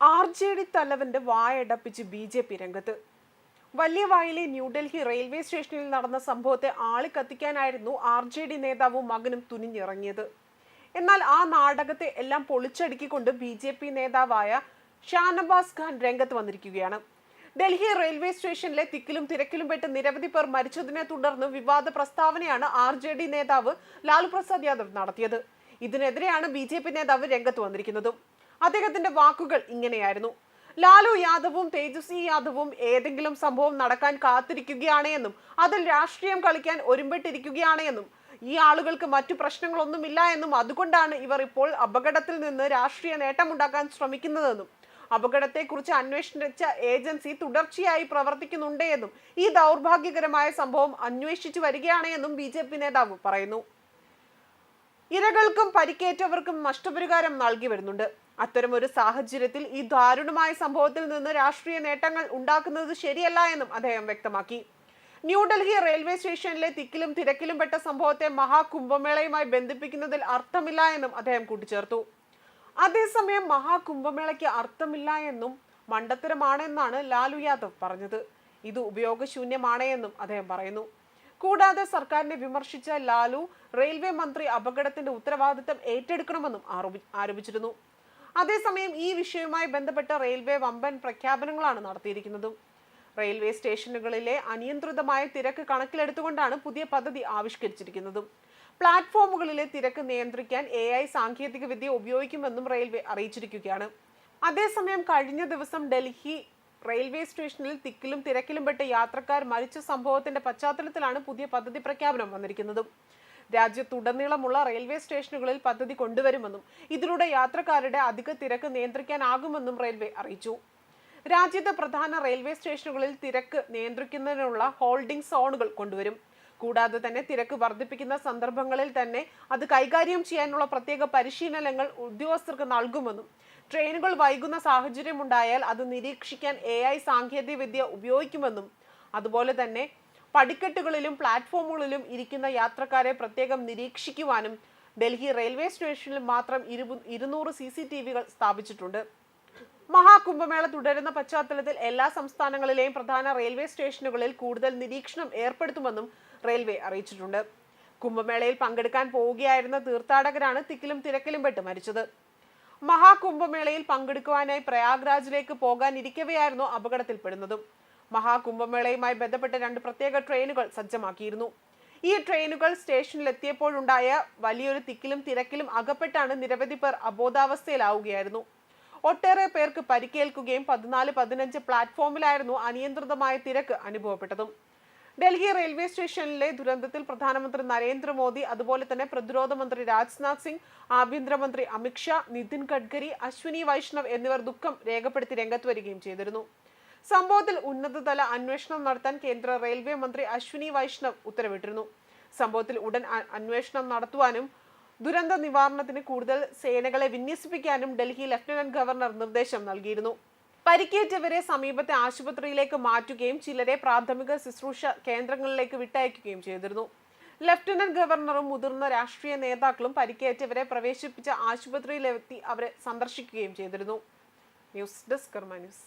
R J D തലവന്റെ വായടപ്പിച്ച് B J P രംഗത്ത്. വലിയ വായിലെ ന്യൂഡൽഹി റെയിൽവേ സ്റ്റേഷനിൽ നടന്ന സംഭവത്തെ ആളിക്കത്തിക്കാനായിരുന്നു ആർ ജെ ഡി നേതാവും മകനും തുനിഞ്ഞിറങ്ങിയത്. എന്നാൽ ആ നാടകത്തെ എല്ലാം പൊളിച്ചടുക്കിക്കൊണ്ട് ബി ജെ പി നേതാവായ ഷാനവാസ് ഖാൻ രംഗത്ത് വന്നിരിക്കുകയാണ്. ഡൽഹി റെയിൽവേ സ്റ്റേഷനിലെ തിക്കിലും തിരക്കിലും പെട്ട് നിരവധി പേർ മരിച്ചതിനെ തുടർന്ന് വിവാദ പ്രസ്താവനയാണ് ആർ ജെ ഡി നേതാവ് ലാലു പ്രസാദ് യാദവ് നടത്തിയത്. ഇതിനെതിരെയാണ് ബി ജെ പി നേതാവ് രംഗത്ത് വന്നിരിക്കുന്നതും. അദ്ദേഹത്തിന്റെ വാക്കുകൾ ഇങ്ങനെയായിരുന്നു. ലാലു യാദവും തേജസ്വി യാദവും ഏതെങ്കിലും സംഭവം നടക്കാൻ കാത്തിരിക്കുകയാണ് എന്നും അതിൽ രാഷ്ട്രീയം കളിക്കാൻ ഒരുമ്പെട്ടിരിക്കുകയാണ് എന്നും ഈ ആളുകൾക്ക് മറ്റു പ്രശ്നങ്ങളൊന്നുമില്ല എന്നും അതുകൊണ്ടാണ് ഇവർ ഇപ്പോൾ അപകടത്തിൽ നിന്ന് രാഷ്ട്രീയ നേട്ടമുണ്ടാക്കാൻ ശ്രമിക്കുന്നതെന്നും അപകടത്തെക്കുറിച്ച് അന്വേഷിച്ച ഏജൻസി തുടർച്ചയായി പ്രവർത്തിക്കുന്നുണ്ട് എന്നും ഈ ദൗർഭാഗ്യകരമായ സംഭവം അന്വേഷിച്ചു വരികയാണ് എന്നും ബി നേതാവ് പറയുന്നു. ഇരകൾക്കും പരിക്കേറ്റവർക്കും നഷ്ടപരിഹാരം നൽകി വരുന്നുണ്ട്. അത്തരമൊരു സാഹചര്യത്തിൽ ഈ ദാരുണമായ സംഭവത്തിൽ നിന്ന് രാഷ്ട്രീയ നേട്ടങ്ങൾ ഉണ്ടാക്കുന്നത് ശരിയല്ല എന്നും അദ്ദേഹം വ്യക്തമാക്കി. ന്യൂഡൽഹി റെയിൽവേ സ്റ്റേഷനിലെ തിക്കിലും തിരക്കിലും പെട്ട സംഭവത്തെ മഹാകുംഭമേളയുമായി ബന്ധിപ്പിക്കുന്നതിൽ അർത്ഥമില്ല എന്നും അദ്ദേഹം കൂട്ടിച്ചേർത്തു. അതേസമയം മഹാകുംഭമേളയ്ക്ക് അർത്ഥമില്ല എന്നും മണ്ടത്തരമാണെന്നാണ് ലാലു യാദവ് പറഞ്ഞത്. ഇത് ഉപയോഗശൂന്യമാണ് എന്നും അദ്ദേഹം പറയുന്നു. കൂടാതെ സർക്കാരിനെ വിമർശിച്ച ലാലു റെയിൽവേ മന്ത്രി അപകടത്തിന്റെ ഉത്തരവാദിത്തം ഏറ്റെടുക്കണമെന്നും ആരോപിച്ചിരുന്നു. അതേസമയം ഈ വിഷയവുമായി ബന്ധപ്പെട്ട റെയിൽവേ വമ്പൻ പ്രഖ്യാപനങ്ങളാണ് നടത്തിയിരിക്കുന്നത്. റെയിൽവേ സ്റ്റേഷനുകളിലെ അനിയന്ത്രിതമായ തിരക്ക് കണക്കിലെടുത്തുകൊണ്ടാണ് പുതിയ പദ്ധതി ആവിഷ്കരിച്ചിരിക്കുന്നത്. പ്ലാറ്റ്ഫോമുകളിലെ തിരക്ക് നിയന്ത്രിക്കാൻ എ ഐ സാങ്കേതിക വിദ്യ ഉപയോഗിക്കുമെന്നും റെയിൽവേ അറിയിച്ചിരിക്കുകയാണ്. അതേസമയം കഴിഞ്ഞ ദിവസം ഡൽഹി റെയിൽവേ സ്റ്റേഷനിൽ തിക്കിലും തിരക്കിലും പെട്ട് യാത്രക്കാർ മരിച്ച സംഭവത്തിന്റെ പശ്ചാത്തലത്തിലാണ് പുതിയ പദ്ധതി പ്രഖ്യാപനം വന്നിരിക്കുന്നതും. രാജ്യത്തുടനീളമുള്ള റെയിൽവേ സ്റ്റേഷനുകളിൽ പദ്ധതി കൊണ്ടുവരുമെന്നും ഇതിലൂടെ യാത്രക്കാരുടെ അധിക തിരക്ക് നിയന്ത്രിക്കാനാകുമെന്നും റെയിൽവേ അറിയിച്ചു. രാജ്യത്തെ പ്രധാന റെയിൽവേ സ്റ്റേഷനുകളിൽ തിരക്ക് നിയന്ത്രിക്കുന്നതിനുള്ള ഹോൾഡിംഗ് സോണുകൾ കൊണ്ടുവരും. കൂടാതെ തന്നെ തിരക്ക് വർദ്ധിപ്പിക്കുന്ന സന്ദർഭങ്ങളിൽ തന്നെ അത് കൈകാര്യം ചെയ്യാനുള്ള പ്രത്യേക പരിശീലനങ്ങൾ ഉദ്യോഗസ്ഥർക്ക് നൽകുമെന്നും ട്രെയിനുകൾ വൈകുന്ന സാഹചര്യമുണ്ടായാൽ അത് നിരീക്ഷിക്കാൻ എ ഐ സാങ്കേതിക വിദ്യ ഉപയോഗിക്കുമെന്നും അതുപോലെ തന്നെ പടിക്കെട്ടുകളിലും പ്ലാറ്റ്ഫോമുകളിലും ഇരിക്കുന്ന യാത്രക്കാരെ പ്രത്യേകം നിരീക്ഷിക്കുവാനും ഡൽഹി റെയിൽവേ സ്റ്റേഷനിൽ മാത്രം ഇരുപ ഇരുന്നൂറ് സി സി ടി വികൾ സ്ഥാപിച്ചിട്ടുണ്ട്. മഹാകുംഭമേള തുടരുന്ന പശ്ചാത്തലത്തിൽ എല്ലാ സംസ്ഥാനങ്ങളിലെയും പ്രധാന റെയിൽവേ സ്റ്റേഷനുകളിൽ കൂടുതൽ നിരീക്ഷണം ഏർപ്പെടുത്തുമെന്നും റെയിൽവേ അറിയിച്ചിട്ടുണ്ട്. കുംഭമേളയിൽ പങ്കെടുക്കാൻ പോവുകയായിരുന്ന തീർത്ഥാടകരാണ് തിക്കിലും തിരക്കിലും പെട്ട് മരിച്ചത്. മഹാകുംഭമേളയിൽ പങ്കെടുക്കുവാനായി പ്രയാഗ്രാജിലേക്ക് പോകാനിരിക്കവെയായിരുന്നു അപകടത്തിൽപ്പെടുന്നതും. മഹാകുംഭമേളയുമായി ബന്ധപ്പെട്ട രണ്ട് പ്രത്യേക ട്രെയിനുകൾ സജ്ജമാക്കിയിരുന്നു. ഈ ട്രെയിനുകൾ സ്റ്റേഷനിലെത്തിയപ്പോഴുണ്ടായ വലിയൊരു തിക്കിലും തിരക്കിലും അകപ്പെട്ടാണ് നിരവധി പേർ അബോധാവസ്ഥയിലാവുകയായിരുന്നു. ഒട്ടേറെ പേർക്ക് പരിക്കേൽക്കുകയും പതിനാല് പതിനഞ്ച് പ്ലാറ്റ്ഫോമിലായിരുന്നു അനിയന്ത്രിതമായ തിരക്ക് അനുഭവപ്പെട്ടതും. ഡൽഹി റെയിൽവേ സ്റ്റേഷനിലെ ദുരന്തത്തിൽ പ്രധാനമന്ത്രി നരേന്ദ്രമോദി അതുപോലെ തന്നെ പ്രതിരോധ മന്ത്രി രാജ്നാഥ് സിംഗ് ആഭ്യന്തരമന്ത്രി അമിത്ഷാ നിതിൻ ഗഡ്കരി അശ്വിനി വൈഷ്ണവ് എന്നിവർ ദുഃഖം രേഖപ്പെടുത്തി രംഗത്ത് വരികയും ചെയ്തിരുന്നു. സംഭവത്തിൽ ഉന്നതതല അന്വേഷണം നടത്താൻ കേന്ദ്ര റെയിൽവേ മന്ത്രി അശ്വിനി വൈഷ്ണവ് ഉത്തരവിട്ടിരുന്നു. സംഭവത്തിൽ ഉടൻ അന്വേഷണം നടത്തുവാനും ദുരന്ത നിവാരണത്തിന് കൂടുതൽ സേനകളെ വിന്യസിപ്പിക്കാനും ഡൽഹി ലഫ്റ്റനന്റ് ഗവർണർ നിർദ്ദേശം നൽകിയിരുന്നു. പരിക്കേറ്റവരെ സമീപത്തെ ആശുപത്രിയിലേക്ക് മാറ്റുകയും ചിലരെ പ്രാഥമിക ശുശ്രൂഷ കേന്ദ്രങ്ങളിലേക്ക് വിട്ടയക്കുകയും ചെയ്തിരുന്നു. ലഫ്റ്റനന്റ് ഗവർണറും മുതിർന്ന രാഷ്ട്രീയ നേതാക്കളും പരിക്കേറ്റവരെ പ്രവേശിപ്പിച്ച ആശുപത്രിയിലെത്തി അവരെ സന്ദർശിക്കുകയും ചെയ്തിരുന്നു. News desk news.